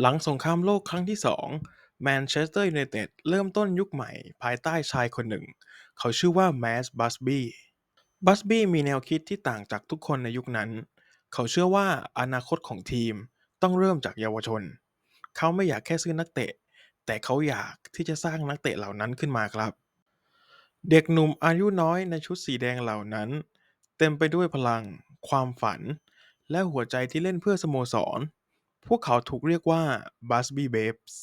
หลังสงครามโลกครั้งที่สองแมนเชสเตอร์ยูไนเต็ดเริ่มต้นยุคใหม่ภายใต้ชายคนหนึ่ง เขาชื่อว่าแมสบัสบี้บัสบี้มีแนวคิดที่ต่างจากทุกคนในยุคนั้น เขาเชื่อว่าอนาคตของทีมต้องเริ่มจากเยาวชน เขาไม่อยากแค่ซื้อนักเตะ แต่เขาอยากที่จะสร้างนักเตะเหล่านั้นขึ้นมาครับ เด็กหนุ่มอายุน้อยในชุดสีแดงเหล่านั้น เต็มไปด้วยพลัง ความฝัน และหัวใจที่เล่นเพื่อสโมสร พวกเขาถูกเรียกว่า Busby Babes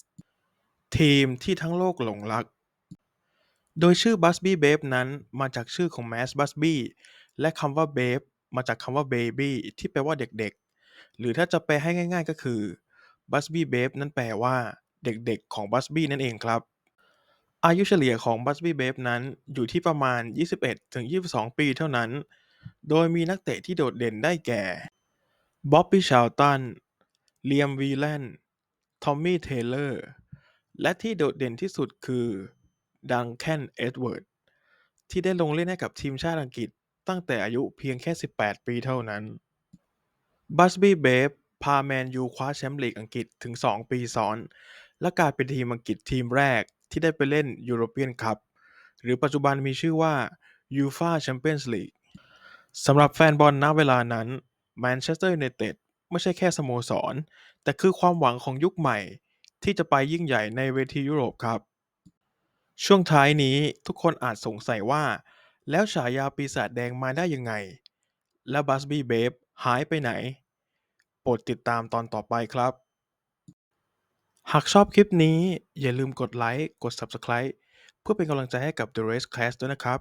ทีมที่ทั้งโลกหลงรัก โดยชื่อ Busby Babe นั้นมาจากชื่อของ Max Busby และคำว่า Babe มาจากคำว่า Baby ที่แปลว่าเด็กๆ หรือถ้าจะแปลให้ง่ายๆก็คือ Busby Babe นั้นแปลว่า เด็กๆ ของ Busby นั่นเองครับ อายุเฉลี่ยของ Busby Babe นั้นอยู่ที่ประมาณ 21-22 ปีเท่านั้น โดยมีนักเตะที่โดดเด่นได้แก่บ๊อบบี้ชาลตัน เลียม วีแลน ทอมมี่ เทเลอร์ และที่โดดเด่นที่สุดคือดังแคนเอ็ดเวิร์ด ที่ได้ลงเล่นให้กับทีมชาติอังกฤษตั้งแต่อายุเพียงแค่ 18 ปีเท่านั้น บัสบี้เบฟพาแมนยูคว้าแชมป์ลีกอังกฤษถึง 2 ปีซ้อน และกลายเป็นทีมอังกฤษทีมแรกที่ได้ไปเล่นยูโรเปียนคัพหรือปัจจุบันมีชื่อว่ายูฟาแชมเปี้ยนส์ลีกสำหรับแฟนบอลณเวลานั้นแมนเชสเตอร์ยูไนเต็ด ไม่ใช่แค่สโมสร แต่คือความหวังของยุคใหม่ ที่จะไปยิ่งใหญ่ในเวทียุโรปครับ ช่วงท้ายนี้ทุกคนอาจสงสัยว่า แล้วฉายาปีศาจแดงมาได้ยังไง และบัสบี้เบฟหายไปไหน โปรดติดตามตอนต่อไปครับ หากชอบคลิปนี้อย่าลืมกดไลค์กด Subscribe เพื่อเป็นกำลังใจให้กับ The Race Class ด้วยนะครับ